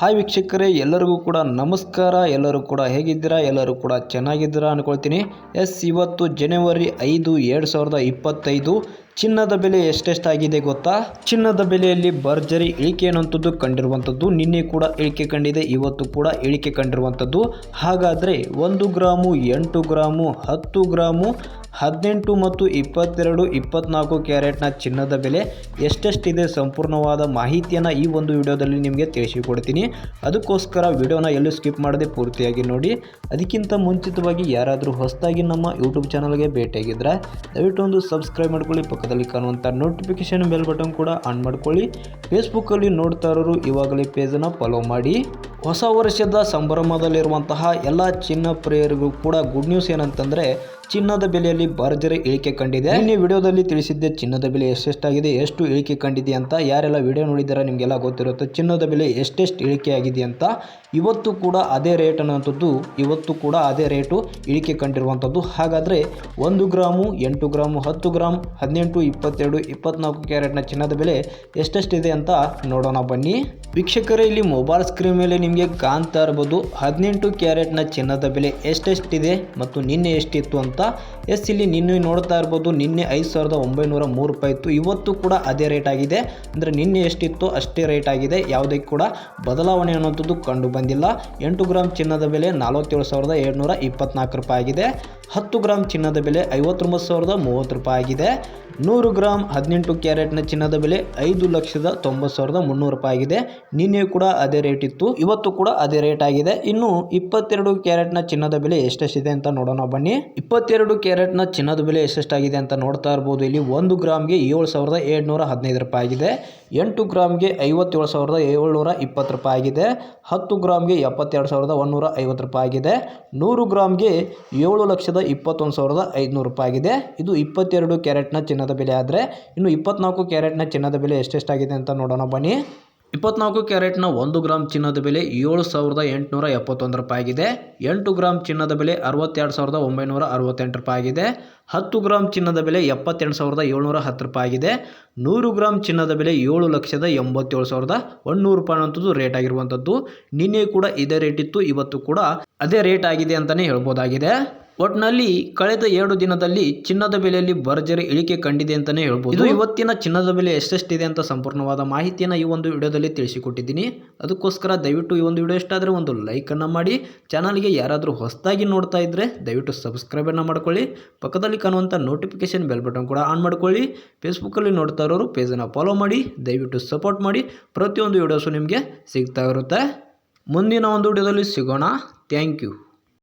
Hi ವೀಕ್ಷಕರೇ, ಎಲ್ಲರಿಗೂ ಕೂಡ ನಮಸ್ಕಾರ. ಎಲ್ಲರೂ ಕೂಡ ಹೇಗಿದ್ದೀರಾ? ಎಲ್ಲರೂ ಕೂಡ ಚೆನ್ನಾಗಿದ್ದೀರಾ ಅಂದ್ಕೊಳ್ತೀನಿ ಎಸ್, ಇವತ್ತು ಜನವರಿ ಐದು, ಎರಡು ಸಾವಿರದ ಇಪ್ಪತ್ತೈದು. ಚಿನ್ನದ ಬೆಲೆ ಎಷ್ಟೆಷ್ಟಾಗಿದೆ ಗೊತ್ತಾ? ಚಿನ್ನದ ಬೆಲೆಯಲ್ಲಿ ಭರ್ಜರಿ ಇಳಿಕೆ ಅನ್ನುವಂಥದ್ದು ಕಂಡಿರುವಂಥದ್ದು, ನಿನ್ನೆ ಕೂಡ ಇಳಿಕೆ ಕಂಡಿದೆ, ಇವತ್ತು ಕೂಡ ಇಳಿಕೆ ಕಂಡಿರುವಂಥದ್ದು. ಹಾಗಾದರೆ ಒಂದು ಗ್ರಾಮು, ಎಂಟು ಗ್ರಾಮು, ಹತ್ತು ಗ್ರಾಮು ಹದಿನೆಂಟು ಮತ್ತು ಇಪ್ಪತ್ತೆರಡು ಇಪ್ಪತ್ನಾಲ್ಕು ಕ್ಯಾರೆಟ್ನ ಚಿನ್ನದ ಬೆಲೆ ಎಷ್ಟೆಷ್ಟಿದೆ ಸಂಪೂರ್ಣವಾದ ಮಾಹಿತಿಯನ್ನು ಈ ಒಂದು ವಿಡಿಯೋದಲ್ಲಿ ನಿಮಗೆ ತಿಳಿಸಿಕೊಡ್ತೀನಿ. ಅದಕ್ಕೋಸ್ಕರ ವಿಡಿಯೋನ ಎಲ್ಲೂ ಸ್ಕಿಪ್ ಮಾಡದೆ ಪೂರ್ತಿಯಾಗಿ ನೋಡಿ. ಅದಕ್ಕಿಂತ ಮುಂಚಿತವಾಗಿ ಯಾರಾದರೂ ಹೊಸದಾಗಿ ನಮ್ಮ ಯೂಟ್ಯೂಬ್ ಚಾನಲ್ಗೆ ಭೇಟಿಯಾಗಿದ್ದರೆ ದಯವಿಟ್ಟು ಒಂದು ಸಬ್ಸ್ಕ್ರೈಬ್ ಮಾಡ್ಕೊಳ್ಳಿ, ಪಕ್ಕದಲ್ಲಿ ಕಾಣುವಂಥ ನೋಟಿಫಿಕೇಷನ್ ಬೆಲ್ ಬಟನ್ ಕೂಡ ಆನ್ ಮಾಡ್ಕೊಳ್ಳಿ. ಫೇಸ್ಬುಕ್ಕಲ್ಲಿ ನೋಡ್ತಾ ಇರೋರು ಇವಾಗಲೇ ಪೇಜನ್ನು ಫಾಲೋ ಮಾಡಿ. ಹೊಸ ವರ್ಷದ ಸಂಭ್ರಮದಲ್ಲಿರುವಂತಹ ಎಲ್ಲ ಚಿನ್ನ ಪ್ರಿಯರಿಗೂ ಕೂಡ ಗುಡ್ ನ್ಯೂಸ್ ಏನಂತಂದರೆ ಚಿನ್ನದ ಬೆಲೆಯಲ್ಲಿ ಭರ್ಜರಿ ಇಳಿಕೆ ಕಂಡಿದೆ. ನಿನ್ನೆ ವಿಡಿಯೋದಲ್ಲಿ ತಿಳಿಸಿದ್ದೆ, ಚಿನ್ನದ ಬೆಲೆ ಎಷ್ಟೆಷ್ಟಾಗಿದೆ, ಎಷ್ಟು ಇಳಿಕೆ ಕಂಡಿದೆ ಅಂತ. ಯಾರೆಲ್ಲ ವಿಡಿಯೋ ನೋಡಿದಾರ ನಿಮಗೆಲ್ಲ ಗೊತ್ತಿರುತ್ತೆ, ಚಿನ್ನದ ಬೆಲೆ ಎಷ್ಟೆಷ್ಟು ಇಳಿಕೆ ಆಗಿದೆ ಅಂತ. ಇವತ್ತು ಕೂಡ ಅದೇ ರೇಟ್ ಅನ್ನೋಂಥದ್ದು ಇವತ್ತು ಕೂಡ ಅದೇ ರೇಟು ಇಳಿಕೆ ಕಂಡಿರುವಂಥದ್ದು. ಹಾಗಾದರೆ ಒಂದು ಗ್ರಾಮು, ಎಂಟು ಗ್ರಾಮು, ಹತ್ತು ಗ್ರಾಮ್, ಹದಿನೆಂಟು, ಇಪ್ಪತ್ತೆರಡು, ಇಪ್ಪತ್ನಾಲ್ಕು ಕ್ಯಾರೆಟ್ನ ಚಿನ್ನದ ಬೆಲೆ ಎಷ್ಟೆಷ್ಟಿದೆ ಅಂತ ನೋಡೋಣ ಬನ್ನಿ. ವೀಕ್ಷಕರೇ, ಇಲ್ಲಿ ಮೊಬೈಲ್ ಸ್ಕ್ರೀನ್ ಮೇಲೆ ನಿಮಗೆ ಕಾಣ್ತಾ ಇರ್ಬೋದು, ಹದಿನೆಂಟು ಕ್ಯಾರೆಟ್ನ ಚಿನ್ನದ ಬೆಲೆ ಎಷ್ಟೆಷ್ಟಿದೆ ಮತ್ತು ನಿನ್ನೆ ಎಷ್ಟಿತ್ತು ಅಂತ. ಎಸ್, ಇಲ್ಲಿ ನಿನ್ನೆ ನೋಡ್ತಾ ಇರ್ಬೋದು, ನಿನ್ನೆ ಐದು ಸಾವಿರದ ಒಂಬೈನೂರ ಮೂರು ರೂಪಾಯಿ ಇತ್ತು. ಇವತ್ತು ಕೂಡ ಅದೇ ರೇಟ್ ಆಗಿದೆ. ಅಂದರೆ ನಿನ್ನೆ ಎಷ್ಟಿತ್ತು ಅಷ್ಟೇ ರೇಟ್ ಆಗಿದೆ. ಯಾವುದೇ ಕೂಡ ಬದಲಾವಣೆ ಅನ್ನೋಂಥದ್ದು ಕಂಡು ಬಂದಿಲ್ಲ. ಎಂಟು ಗ್ರಾಮ್ ಚಿನ್ನದ ಬೆಲೆ ನಲವತ್ತೇಳು ಸಾವಿರದ ಏಳ್ನೂರ ಇಪ್ಪತ್ನಾಲ್ಕು ರೂಪಾಯಿ ಆಗಿದೆ. ಹತ್ತು ಗ್ರಾಮ್ ಚಿನ್ನದ ಬೆಲೆ ಐವತ್ತೊಂಬತ್ತು ಸಾವಿರದ ಮೂವತ್ತು ರೂಪಾಯಿ ಆಗಿದೆ. ನೂರು ಗ್ರಾಮ್ ಹದಿನೆಂಟು ಕ್ಯಾರೆಟ್ನ ಚಿನ್ನದ ಬೆಲೆ ಐದು ಲಕ್ಷದ ತೊಂಬತ್ತು ಸಾವಿರದ ಮುನ್ನೂರು ರೂಪಾಯಿ ಆಗಿದೆ. ನಿನ್ನೆ ಕೂಡ ಅದೇ ರೇಟ್ ಇತ್ತು. ಇವತ್ತು ಕೂಡ ಅದೇ ರೇಟ್ ಆಗಿದೆ. ಇನ್ನು ಇಪ್ಪತ್ತೆರಡು ಕ್ಯಾರೆಟ್ನ ಚಿನ್ನದ ಬೆಲೆ ಎಷ್ಟೆಷ್ಟಿದೆ ಅಂತ ನೋಡೋಣ ಬನ್ನಿ. ಇಪ್ಪತ್ತೆರಡು ಕ್ಯಾರೆಟ್ನ ಚಿನ್ನದ ಬೆಲೆ ಎಷ್ಟೆಷ್ಟಾಗಿದೆ ಅಂತ ನೋಡ್ತಾ ಇರ್ಬೋದು. ಇಲ್ಲಿ ಒಂದು ಗ್ರಾಮ್ಗೆ ಏಳು ಸಾವಿರದ ಏಳ್ನೂರ ಹದಿನೈದು ರೂಪಾಯಿ ಆಗಿದೆ. ಎಂಟು ಗ್ರಾಮ್ಗೆ ಐವತ್ತೇಳು ಸಾವಿರದ ಏಳ್ನೂರ ಇಪ್ಪತ್ತು ರೂಪಾಯಿ ಆಗಿದೆ. ಹತ್ತು ಗ್ರಾಮ್ಗೆ ಎಪ್ಪತ್ತೆರಡು ಸಾವಿರದ ಒಂದುನೂರ ಐವತ್ತು ರೂಪಾಯಿ ಆಗಿದೆ. ನೂರು ಗ್ರಾಮ್ಗೆ ಏಳು ಲಕ್ಷದ ಇಪ್ಪತ್ತೊಂದು ಸಾವಿರದ ಐದುನೂರು ರೂಪಾಯಿ ಆಗಿದೆ. ಇದು ಇಪ್ಪತ್ತೆರಡು ಕ್ಯಾರೆಟ್ನ ಚಿನ್ನದ ಬೆಲೆ ಆದರೆ ಇನ್ನು ಇಪ್ಪತ್ನಾಲ್ಕು ಕ್ಯಾರೆಟ್ನ ಚಿನ್ನದ ಬೆಲೆ ಎಷ್ಟೆಷ್ಟಾಗಿದೆ ಅಂತ ನೋಡೋಣ ಬನ್ನಿ. ಇಪ್ಪತ್ನಾಲ್ಕು ಕ್ಯಾರೆಟ್ನ ಒಂದು ಗ್ರಾಮ್ ಚಿನ್ನದ ಬೆಲೆ ಏಳು ಸಾವಿರದ ಎಂಟುನೂರ ಎಪ್ಪತ್ತೊಂದು ರೂಪಾಯಿ ಆಗಿದೆ ಎಂಟು ಗ್ರಾಮ್ ಚಿನ್ನದ ಬೆಲೆ ಅರವತ್ತೆರಡು ಸಾವಿರದ ಒಂಬೈನೂರ ಅರವತ್ತೆಂಟು ರೂಪಾಯಿ ಆಗಿದೆ ಹತ್ತು ಗ್ರಾಮ್ ಚಿನ್ನದ ಬೆಲೆ ಎಪ್ಪತ್ತೆಂಟು ಸಾವಿರದ ಏಳ್ನೂರ ಹತ್ತು ರೂಪಾಯಿ ಆಗಿದೆ ನೂರು ಗ್ರಾಮ್ ಚಿನ್ನದ ಬೆಲೆ ಏಳು ಲಕ್ಷದ ಎಂಬತ್ತೇಳು ಸಾವಿರದ ಒಂದುನೂರು ರೂಪಾಯಿ ಅನ್ನೋಂಥದ್ದು ರೇಟ್ ಆಗಿರುವಂಥದ್ದು. ನಿನ್ನೆ ಕೂಡ ಇದೇ ರೇಟ್ ಇತ್ತು, ಇವತ್ತು ಕೂಡ ಅದೇ ರೇಟ್ ಆಗಿದೆ ಅಂತಲೇ ಹೇಳ್ಬೋದಾಗಿದೆ. ಒಟ್ನಲ್ಲಿ ಕಳೆದ ಎರಡು ದಿನದಲ್ಲಿ ಚಿನ್ನದ ಬೆಲೆಯಲ್ಲಿ ಭರ್ಜರಿ ಇಳಿಕೆ ಕಂಡಿದೆ ಅಂತಲೇ ಹೇಳ್ಬೋದು. ಇದು ಇವತ್ತಿನ ಚಿನ್ನದ ಬೆಲೆ ಎಷ್ಟೆಷ್ಟಿದೆ ಅಂತ ಸಂಪೂರ್ಣವಾದ ಮಾಹಿತಿಯನ್ನು ಈ ಒಂದು ವಿಡಿಯೋದಲ್ಲಿ ತಿಳಿಸಿಕೊಟ್ಟಿದ್ದೀನಿ. ಅದಕ್ಕೋಸ್ಕರ ದಯವಿಟ್ಟು ಈ ಒಂದು ವಿಡಿಯೋ ಇಷ್ಟ ಒಂದು ಲೈಕನ್ನು ಮಾಡಿ. ಚಾನಲ್ಗೆ ಯಾರಾದರೂ ಹೊಸದಾಗಿ ನೋಡ್ತಾ ಇದ್ದರೆ ದಯವಿಟ್ಟು ಸಬ್ಸ್ಕ್ರೈಬನ್ನು ಮಾಡ್ಕೊಳ್ಳಿ. ಪಕ್ಕದಲ್ಲಿ ಕಾಣುವಂಥ ನೋಟಿಫಿಕೇಶನ್ ಬೆಲ್ ಬಟನ್ ಕೂಡ ಆನ್ ಮಾಡ್ಕೊಳ್ಳಿ. ಫೇಸ್ಬುಕ್ಕಲ್ಲಿ ನೋಡ್ತಾ ಇರೋರು ಪೇಜನ್ನು ಫಾಲೋ ಮಾಡಿ. ದಯವಿಟ್ಟು ಸಪೋರ್ಟ್ ಮಾಡಿ. ಪ್ರತಿಯೊಂದು ವಿಡಿಯೋಸು ನಿಮಗೆ ಸಿಗ್ತಾ ಇರುತ್ತೆ. ಮುಂದಿನ ಒಂದು ವಿಡಿಯೋದಲ್ಲಿ ಸಿಗೋಣ. Thank you